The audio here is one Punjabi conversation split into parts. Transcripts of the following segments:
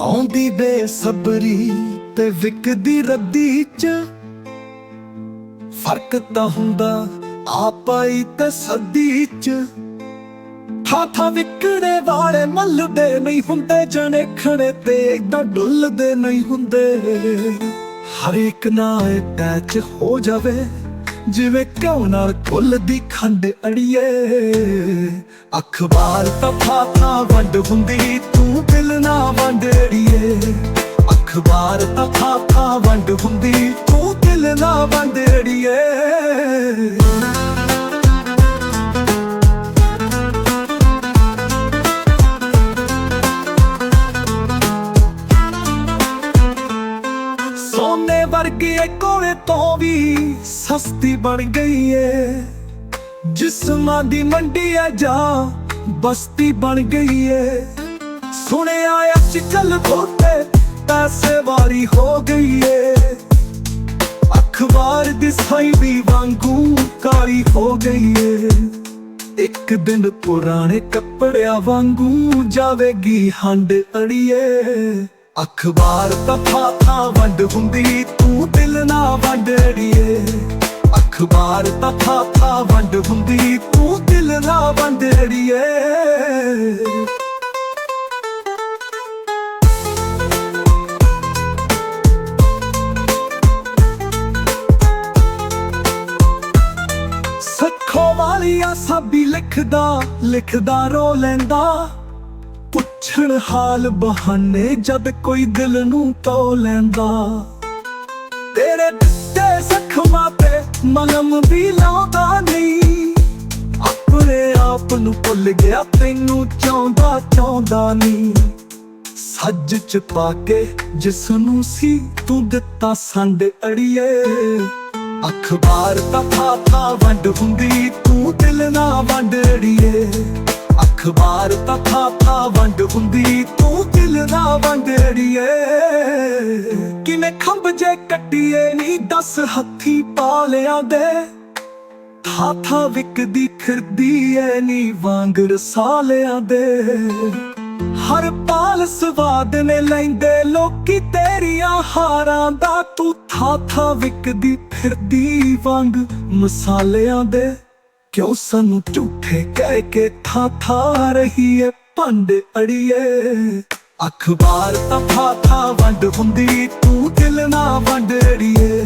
ਹੁੰਦੀ ਬੇਸਬਰੀ ਤੇ ਵਿਕਦੀ ਰੱਦੀ ਚ। ਫ਼ਰਕ ਤਾਂ ਹੁੰਦਾ ਆਪਾਈ ਤੇ ਸੱਦੀ ਚ। ਹਾਥਾਂ ਵਿਕੜੇ ਵਾਲੇ ਮੱਲਦੇ ਨਹੀਂ ਹੁੰਦੇ, ਜਣੇ ਖੜੇ ਤੇ ਇਦਾਂ ਡੁੱਲਦੇ ਨਹੀਂ ਹੁੰਦੇ। ਹਰ ਇੱਕ ਨਾਲ ਅਟੈਚ ਹੋ ਜਾਵੇ। ਜਿਵੇਂ ਕਿਉਂ ਨਾਲ ਕੁੱਲ ਦੀ ਖੰਡ ਅੜੀਏ। ਅਖਬਾਰ ਤਾਂ ਫਾਤਾ ਵੰਡ ਹੁੰਦੀ, ਤੂੰ ਦਿਲ ਨਾ ਵੰਡੜੀਏ ਅਖਬਾਰ ਤਾਂ ਫਾਤਾ ਵੰਡ ਹੁੰਦੀ ਸੋਨੇ ਵਰਗੀ ਕੋਲੇ ਤੋਂ ਵੀ ਸਸਤੀ ਬਣ ਗਈ ਏ। ਜਿਸਮਾਂ ਦੀ ਮੰਡੀ ਆ ਜਾ ਬਸਤੀ ਬਣ ਗਈ ਏ। ਸੁਣਿਆ ਅੱਜ ਕੱਲ ਬੋਤੇ ਪੈਸੇ ਵਾਰੀ ਹੋ ਗਈ ਏ। ਅਖਬਾਰ ਦੀ ਸਾਈ ਵੀ ਵਾਂਗੂ ਕਾਲੀ ਹੋ ਗਈ ਏ। ਇੱਕ ਦਿਨ ਪੁਰਾਣੇ ਕੱਪੜਿਆਂ ਵਾਂਗੂ ਜਾਵੇਗੀ ਹੰਡ ਅੜੀਏ। ਅਖਬਾਰ ਤਾਂ ਥਾਂ ਵੰਡ ਹੁੰਦੀ, ਤੂੰ ਦਿਲ ਨਾ ਵੰਡ ਅੜੀਏ ਅਖਬਾਰ ਤਾਂ ਥਾਂ ਵੰਡ ਹੁੰਦੀ, ਤੂੰ ਦਿਲ ਨਾ ਵੰਡ ਅੜੀਏ ਸੱਖੋ ਵਾਲੀਆ ਸਾਬੀ ਲਿਖਦਾ ਲਿਖਦਾ ਰੋ ਲੈਂਦਾ। ਪੁੱਛਣ ਹਾਲ ਬਹਾਨੇ, ਜਦ ਕੋਈ ਦਿਲ ਨੂੰ ਤੋ ਲੈਂਦਾ। ਤੇਰੇ ਦਿੱਤੇ ਜ਼ਖਮਾਂ ਤੇ ਮਲਮ ਵੀ ਲਾਉਂਦਾ ਨਹੀਂ। ਆਪਣੇ ਆਪ ਨੂੰ ਭੁੱਲ ਗਿਆ, ਤੈਨੂੰ ਚਾਹੁੰਦਾ ਚਾਹੁੰਦਾ ਨਹੀਂ। ਸੱਜ ਚ ਪਾ ਕੇ ਜਿਸ ਨੂੰ ਸੀ, ਤੂੰ ਦਿੱਤਾ ਸੰਡ ਅੜੀਏ। ਅਖਬਾਰ ਤਾਂ ਫਾਤਾ ਵੰਡ ਹੁੰਦੀ, ਤੂੰ ਦਿਲ ਨਾ ਵੰਡ ਅੜੀਏ। ਅਖਬਾਰ ਤਾਂ ਖੰਭ ਕੱਟੀਏ ਨੀ, ਦਸ ਹੱਥੀ ਪਾਲਿਆਂ ਦੇ। ਥਾ ਥਾ ਵਿਕਦੀ ਫਿਰਦੀ ਐ ਨੀ, ਵਾਂਗ ਰਸਾਲਿਆਂ ਦੇ। ਹਰ ਪਾਲ ਸਵਾਦ ਨੇ ਲੈਂਦੇ, ਲੋਕੀ ਤੇਰੀਆਂ ਹਾਰਾਂ ਦਾ, ਤੂੰ ਥਾ ਥਾ ਵਿਕਦੀ ਫਿਰਦੀ, ਵਾਂਗ ਮਸਾਲਿਆਂ ਦੇ। ਕਿਉਂ ਸਾਨੂੰ ਝੂਠੇ ਕਹਿ ਕੇ ਥਾ ਥਾ ਰਹੀ ਏ ਭੰਡ ਅੜੀਏ? ਅਖਬਾਰ ਤਾਂ ਥਾ ਥਾ ਵੰਡ ਹੁੰਦੀ ਨਾ ਵੰਡੜੀਏ।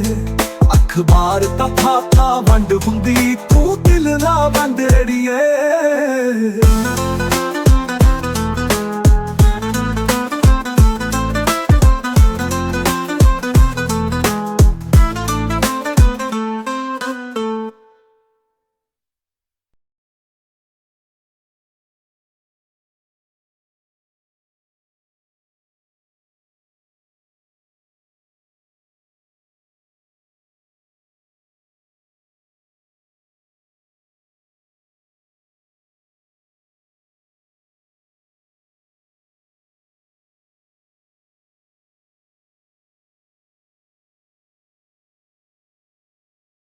ਅਖਬਾਰ ਤਾਂ ਥਾ ਥਾ ਵੰਡ ਹੁੰਦੀ ਤੂੰ ਦਿਲ ਨਾ ਵੰਡੜੀਏ।